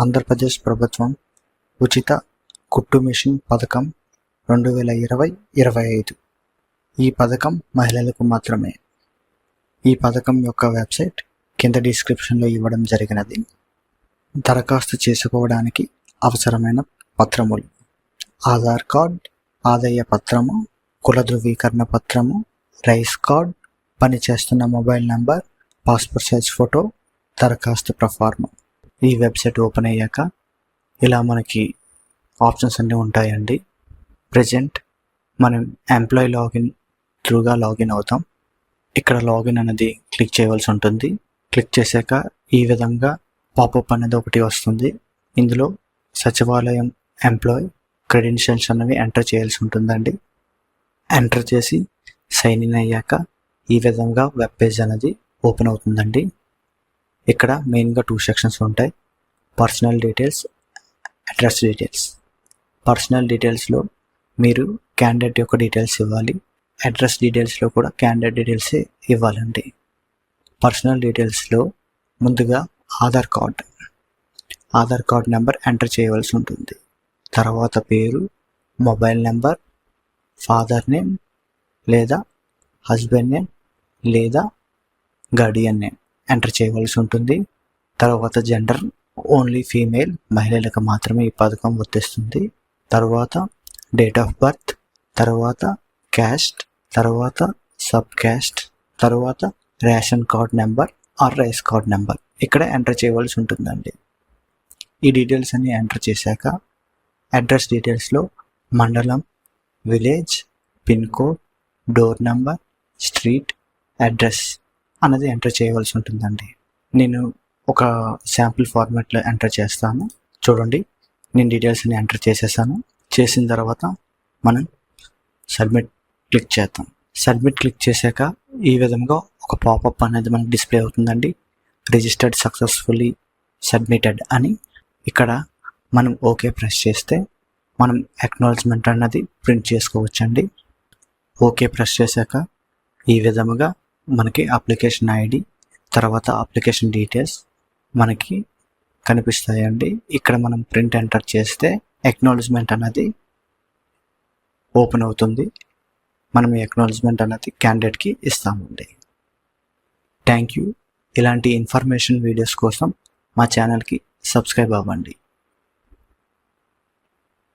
ఆంధ్రప్రదేశ్ ప్రభుత్వం ఉచిత కుట్టు మిషన్ పథకం రెండు వేల ఇరవై ఇరవై ఐదు. ఈ పథకం మహిళలకు మాత్రమే. ఈ పథకం యొక్క వెబ్సైట్ కింద డిస్క్రిప్షన్లో ఇవ్వడం జరిగినది. దరఖాస్తు చేసుకోవడానికి అవసరమైన పత్రములు. ఆధార్ కార్డ్ ఆదాయ పత్రము కుల ధృవీకరణ పత్రము రైస్ కార్డ్ పనిచేస్తున్న mobile number passport size photo దరఖాస్తు ప్రఫార్మం. ఈ వెబ్సైట్ ఓపెన్ అయ్యాక ఇలా మనకి ఆప్షన్స్ అన్నీ ఉంటాయండి. ప్రజెంట్ మనం ఎంప్లాయీ లాగిన్ త్రూగా లాగిన్ అవుతాం. ఇక్కడ లాగిన్ అనేది క్లిక్ చేయవలసి ఉంటుంది. క్లిక్ చేశాక ఈ విధంగా పాపప్ అనేది ఒకటి వస్తుంది. ఇందులో సచివాలయం ఎంప్లాయ్ క్రెడెన్షియల్స్ అనేవి ఎంటర్ చేయాల్సి ఉంటుందండి. ఎంటర్ చేసి సైన్ ఇన్ అయ్యాక ఈ విధంగా వెబ్ పేజ్ అనేది ఓపెన్ అవుతుందండి. ఇక్కడ మెయిన్గా టూ సెక్షన్స్ ఉంటాయి. Personal details address details personal డీటెయిల్స్లో మీరు క్యాండిడేట్ యొక్క డీటెయిల్స్ ఇవ్వాలి. అడ్రస్ డీటెయిల్స్లో కూడా క్యాండిడేట్ డీటెయిల్స్ ఇవ్వాలండి. పర్సనల్ డీటెయిల్స్లో ముందుగా Aadhaar card Aadhaar card number enter చేయవలసి ఉంటుంది. తర్వాత పేరు మొబైల్ నెంబర్ ఫాదర్ నేమ్ లేదా హస్బెండ్ నేమ్ లేదా గార్డియన్ నేమ్. ఎంటర్ చేయవలసి ఉంటుంది. తర్వాత జెండర్ ఓన్లీ ఫీమేల్ మహిళలకు మాత్రమే ఈ పథకం వర్తిస్తుంది. తర్వాత డేట్ ఆఫ్ బర్త్ తర్వాత క్యాస్ట్ తర్వాత సబ్ క్యాస్ట్ తర్వాత ration card number or rice card number. ఇక్కడ ఎంటర్ చేయవలసి ఉంటుందండి. ఈ డీటెయిల్స్ అన్ని ఎంటర్ చేశాక అడ్రస్ డీటెయిల్స్లో మండలం village pin code door number street address అన్నది ఎంటర్ చేయవలసి ఉంటుందండి. నేను ఒక శాంపుల్ ఫార్మాట్లో ఎంటర్ చేస్తాను. చూడండి నేను డీటెయిల్స్ని ఎంటర్ చేసేసాను. చేసిన తర్వాత మనం సబ్మిట్ క్లిక్ చేద్దాం. సబ్మిట్ క్లిక్ చేశాక ఈ విధంగా ఒక పాపప్ అనేది మనకు డిస్ప్లే అవుతుందండి. రిజిస్టర్డ్ సక్సెస్ఫుల్లీ సబ్మిటెడ్ అని ఇక్కడ మనం ఓకే ప్రెస్ చేస్తే మనం అక్నాలజ్మెంట్ అన్నది ప్రింట్ చేసుకోవచ్చండి. ఓకే ప్రెస్ చేశాక ఈ విధముగా మనకి అప్లికేషన్ ఐడి తర్వాత అప్లికేషన్ డీటెయిల్స్ మనకి కనిపిస్తాయండి. ఇక్కడ మనం ప్రింట్ ఎంటర్ చేస్తే ఎక్నాలజ్మెంట్ అన్నది ఓపెన్ అవుతుంది. మనం ఎక్నాలజ్మెంట్ అన్నది క్యాండిడేట్కి ఇస్తామండి. థ్యాంక్ యూ ఇలాంటి ఇన్ఫర్మేషన్ వీడియోస్ కోసం మా ఛానల్కి సబ్స్క్రైబ్ అవ్వండి.